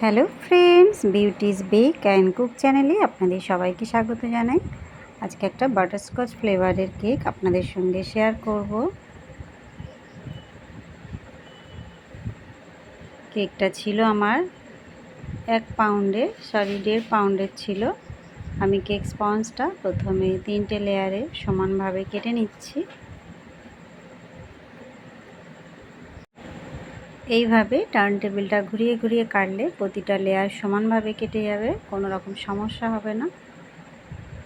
Hello friends, beauty's bake and cook চ্যানেলে আপনাদের সবাইকে স্বাগত জানাই। আজকে একটা বাটারস্কচ ফ্লেভারের কেক আপনাদের সঙ্গে শেয়ার করব। কেকটা ছিল আমার এক পাউন্ডের সরি, দেড় পাউন্ডের ছিল। আমি কেক স্পঞ্জটা প্রথমে তিনটে লেয়ারে সমানভাবে কেটে নিচ্ছি। এইভাবে টার্ন টেবিলটা ঘুরিয়ে ঘুরিয়ে কাটলে প্রতিটা লেয়ার সমানভাবে কেটে যাবে, কোনো রকম সমস্যা হবে না।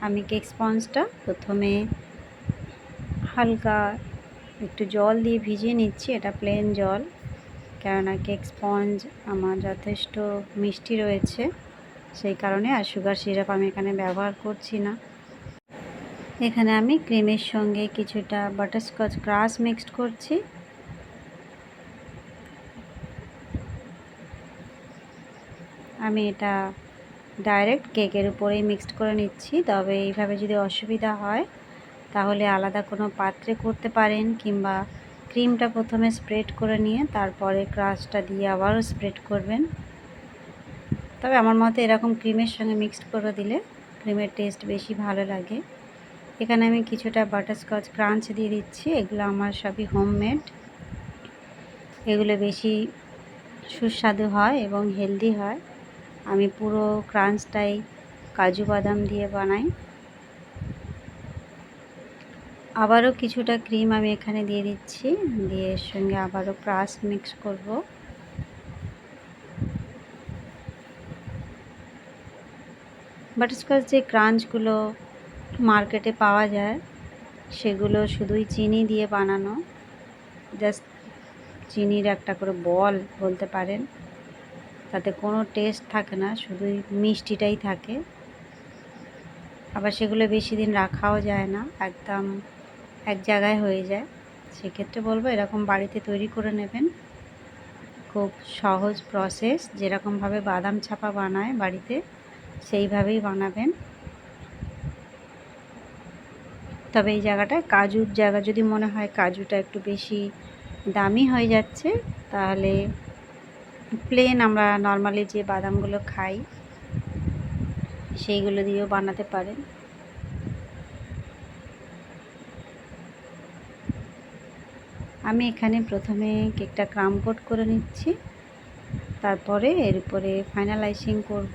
আমি কেক স্পঞ্জটা প্রথমে হালকা একটু জল দিয়ে ভিজিয়ে নিচ্ছি, এটা প্লেন জল, কেননা কেক স্পঞ্জ আমার যথেষ্ট মিষ্টি রয়েছে, সেই কারণে আর সুগার সিরাপ আমি এখানে ব্যবহার করছি না। এখানে আমি ক্রিমের সঙ্গে কিছুটা বাটারস্কচ ক্রাশ মিক্সড করছি। আমি এটা ডাইরেক্ট কেকের উপরেই মিক্সড করে নিচ্ছি। তবে এইভাবে যদি অসুবিধা হয়, তাহলে আলাদা কোনো পাত্রে করতে পারেন কিংবা ক্রিমটা প্রথমে স্প্রেড করে নিয়ে তারপরে ক্রাশটা দিয়ে আবারও স্প্রেড করবেন। তবে আমার মতে এরকম ক্রিমের সঙ্গে মিক্সড করে দিলে ক্রিমের টেস্ট বেশি ভালো লাগে। এখানে আমি কিছুটা বাটারস্কচ ক্রাঞ্চ দিয়ে দিচ্ছি। এগুলো আমার সবই হোমমেড এগুলো বেশি সুস্বাদু হয় এবং হেলদি হয়। আমি পুরো ক্রাঞ্চটাই কাজু বাদাম দিয়ে বানাই। আবারও কিছুটা ক্রিম আমি এখানে দিয়ে দিচ্ছি, দিয়ে এর সঙ্গে আবারও ক্রাশ মিক্স করব। বাটারস্কচ যে ক্রাঞ্চগুলো মার্কেটে পাওয়া যায়, সেগুলো শুধুই চিনি দিয়ে বানানো, জাস্ট চিনির একটা করে বল বলতে পারেন। তাতে কোনো টেস্ট থাকে না, শুধুই মিষ্টিটাই থাকে। আবার সেগুলো বেশি দিন রাখাও যায় না, একদম এক জায়গায় হয়ে যায়। সেক্ষেত্রে বলব এরকম বাড়িতে তৈরি করে নেবেন। খুব সহজ প্রসেস যেরকমভাবে বাদাম ছাপা বানায় বাড়িতে, সেইভাবেই বানাবেন। তবে এই জায়গাটায় কাজুর জায়গা, যদি মনে হয় কাজুটা একটু বেশি দামি হয়ে যাচ্ছে, তাহলে প্লেন আমরা নর্মালি যে বাদামগুলো খাই, সেইগুলো দিয়েও বানাতে পারেন। আমি এখানে প্রথমে কেকটা ক্রাম কোট করে নিচ্ছি। তারপরে এর উপরে ফাইনালাইজিং করব।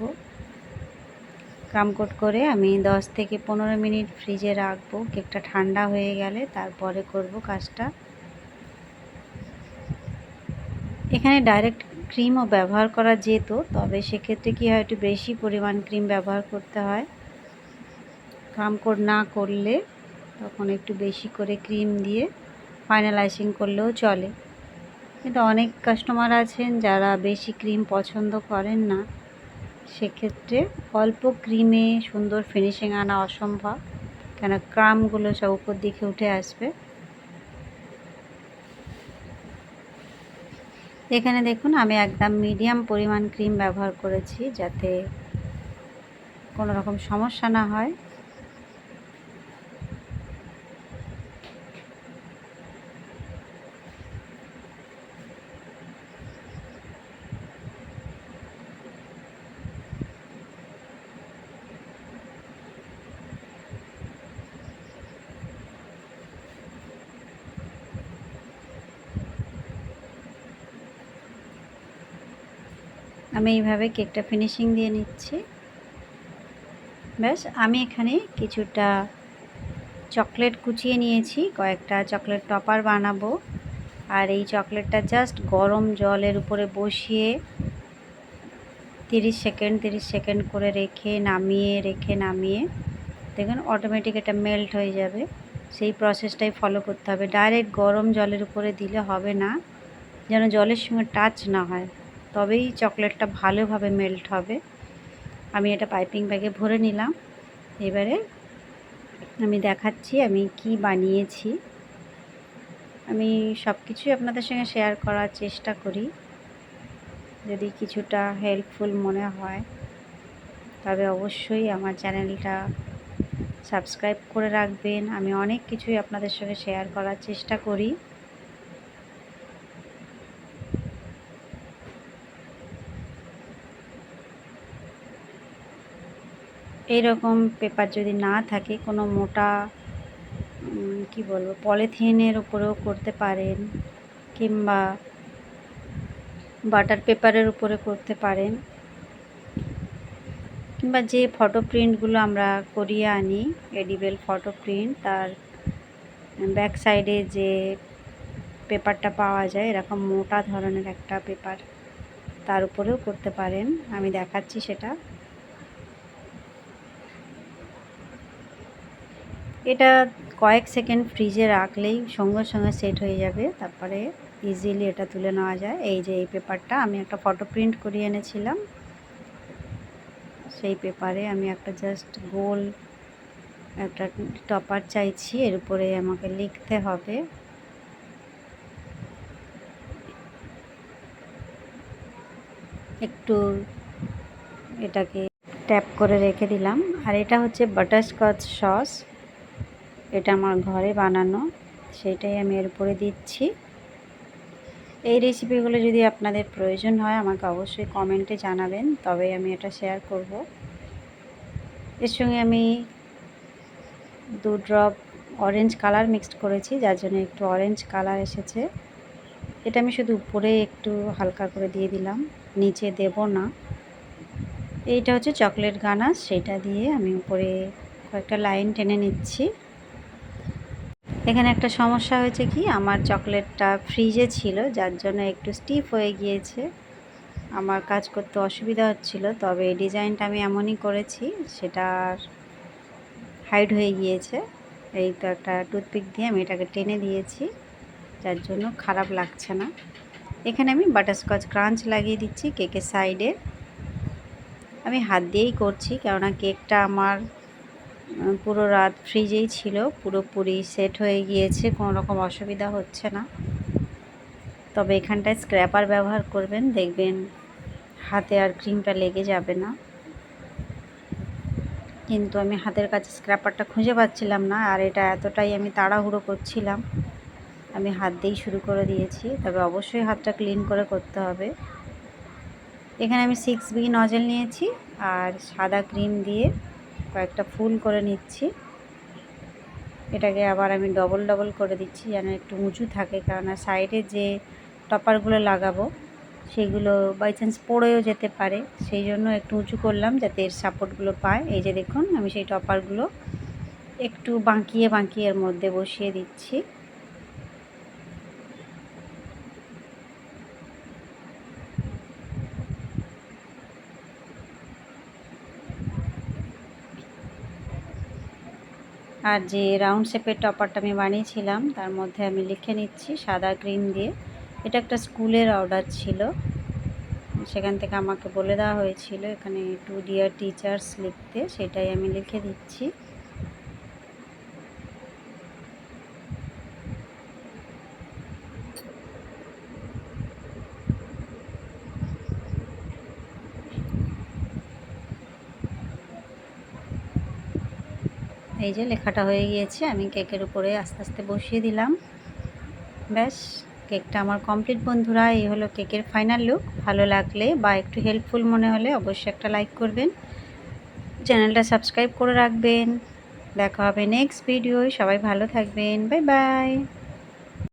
ক্রাম কোট করে আমি 10 থেকে পনেরো মিনিট ফ্রিজে রাখব। কেকটা ঠান্ডা হয়ে গেলে তারপরে করব কাজটা। এখানে ডাইরেক্ট ক্রিমও ব্যবহার করা যেত, তবে সেক্ষেত্রে কী হয়, একটু বেশি পরিমাণ ক্রিম ব্যবহার করতে হয়। কোট না করলে তখন একটু বেশি করে ক্রিম দিয়ে ফাইনালাইজিং করলেও চলে। কিন্তু অনেক কাস্টমার আছেন যারা বেশি ক্রিম পছন্দ করেন না, সেক্ষেত্রে অল্প ক্রিমে সুন্দর ফিনিশিং আনা অসম্ভব। কেন, ক্রামগুলো সব উপর দিকে উঠে আসবে। এখানে দেখুন, আমি একদম মিডিয়াম পরিমাণ ক্রিম ব্যবহার করেছি যাতে কোনো রকম সমস্যা না হয়। আমি এইভাবে কেকটা ফিনিশিং দিয়ে নিচ্ছি। ব্যাস, আমি এখানে কিছুটা চকলেট কুচিয়ে নিয়েছি, কয়েকটা চকলেট টপার বানাবো। আর এই চকলেটটা জাস্ট গরম জলের উপরে বসিয়ে তিরিশ সেকেন্ড তিরিশ সেকেন্ড করে রেখে, নামিয়ে রেখে, নামিয়ে, দেখুন অটোমেটিক এটা মেল্ট হয়ে যাবে। সেই প্রসেসটাই ফলো করতে হবে। ডাইরেক্ট গরম জলের উপরে দিলে হবে না, যেন জলের সঙ্গে টাচ না হয়। তবেই চকলেটটা ভালোভাবে মেল্ট হবে। আমি এটা পাইপিং ব্যাগে ভরে নিলাম। এবারে আমি দেখাচ্ছি আমি কি বানিয়েছি। আমি সব কিছুই আপনাদের সঙ্গে শেয়ার করার চেষ্টা করি। যদি কিছুটা হেল্পফুল মনে হয়, তবে অবশ্যই আমার চ্যানেলটা সাবস্ক্রাইব করে রাখবেন। আমি অনেক কিছুই আপনাদের সঙ্গে শেয়ার করার চেষ্টা করি। এইরকম পেপার যদি না থাকে, কোনো মোটা কি বলব, পলিথিনের উপরেও করতে পারেন কিংবা বাটার পেপারের উপরে করতে পারেন কিংবা যে ফটো প্রিন্টগুলো আমরা করিয়ে আনি এডিবেল ফটো প্রিন্ট তার ব্যাক সাইডে যে পেপারটা পাওয়া যায়, এরকম মোটা ধরনের একটা পেপার তার উপরেও করতে পারেন। আমি দেখাচ্ছি সেটা। এটা কয়েক সেকেন্ড ফ্রিজে রাখলেই সঙ্গে সঙ্গে সেট হয়ে যাবে, তারপরে ইজিলি এটা তুলে নেওয়া যায়। এই যে এই পেপারটা আমি একটা ফটো প্রিন্ট করিয়ে এনেছিলাম। সেই পেপারে আমি একটা জাস্ট গোল একটা টপার চাইছি, এর উপরে আমাকে লিখতে হবে। একটু এটাকে ট্যাপ করে রেখে দিলাম। আর এটা হচ্ছে বাটারস্কচ সস এটা আমার ঘরে বানানো, সেটাই আমি এর উপরে দিচ্ছি। এই রেসিপিগুলো যদি আপনাদের প্রয়োজন হয়, আমাকে অবশ্যই কমেন্টে জানাবেন তবে আমি এটা শেয়ার করব। এর সঙ্গে আমি দু ড্রপ অরেঞ্জ কালার মিক্সড করেছি, যার জন্য একটু অরেঞ্জ কালার এসেছে। এটা আমি শুধু উপরে একটু হালকা করে দিয়ে দিলাম, নিচে দেব না। এইটা হচ্ছে চকলেট গানাস সেটা দিয়ে আমি উপরে কয়েকটা লাইন টেনে নিচ্ছি। এখানে একটা সমস্যা হয়েছে কি? আমার চকলেটটা ফ্রিজে ছিল, যার জন্য একটু স্টিফ হয়ে গিয়েছে। আমার কাজ করতে অসুবিধা হচ্ছিল, তবে ডিজাইনটা আমি এমনই করেছি, সেটা হাইড হয়ে গিয়েছে। এই তো একটা টুথপিক দিয়ে আমি এটাকে টেনে দিয়েছি, যার জন্য খারাপ লাগছে না। এখানে আমি বাটারস্কচ ক্রাঞ্চ লাগিয়ে দিচ্ছি কেকের সাইডে আমি হাত দিয়েই করছি, কেননা কেকটা আমার পুরো রাত ফ্রিজেই ছিল, পুরোপুরি সেট হয়ে গিয়েছে, কোনো রকম অসুবিধা হচ্ছে না। তবে এখানটায় স্ক্র্যাপার ব্যবহার করবেন, দেখবেন হাতে আর ক্রিমটা লেগে যাবে না। কিন্তু আমি হাতের কাছে স্ক্র্যাপারটা খুঁজে পাচ্ছিলাম না, আর এটা এতটাই আমি তাড়াহুড়ো করছিলাম। আমি হাত দিয়েই শুরু করে দিয়েছি, তবে অবশ্যই হাতটা ক্লিন করে করতে হবে। এখানে আমি সিক্স বি নজেল নিয়েছি, আর সাদা ক্রিম দিয়ে কয়েকটা ফুল করে নিচ্ছি। এটাকে আবার আমি ডবল ডবল করে দিচ্ছি যেন একটু উঁচু থাকে, কারণ সাইডে যে টপারগুলো লাগাবো, সেগুলো বাই চান্স পড়েও যেতে পারে। সেই জন্য একটু উঁচু করলাম যাতে এর সাপোর্টগুলো পায়। এই যে দেখুন, আমি সেই টপারগুলো একটু বাঁকিয়ে বাঁকিয়ে এর মধ্যে বসিয়ে দিচ্ছি। আর যে রাউন্ড শেপের টপারটা আমি বানিয়েছিলাম, তার মধ্যে আমি লিখে নিচ্ছি সাদা গ্রিন দিয়ে। এটা একটা স্কুলের অর্ডার ছিল। সেখান থেকে আমাকে বলে দেওয়া হয়েছিল, এখানে টু ডিয়ার টিচার্স লিখতে, সেটাই আমি লিখে দিচ্ছি। এই যে লেখাটা হয়ে গিয়েছে, আমি কেকের উপরে আস্তে আস্তে বসিয়ে দিলাম। ব্যাস, কেকটা আমার কমপ্লিট। বন্ধুরা, এই হলো কেকের ফাইনাল লুক। ভালো লাগলে বা একটু হেল্পফুল মনে হলে অবশ্যই একটা লাইক করবেন। চ্যানেলটা সাবস্ক্রাইব করে রাখবেন। দেখা হবে নেক্সট ভিডিও সবাই ভালো থাকবেন। Bye bye.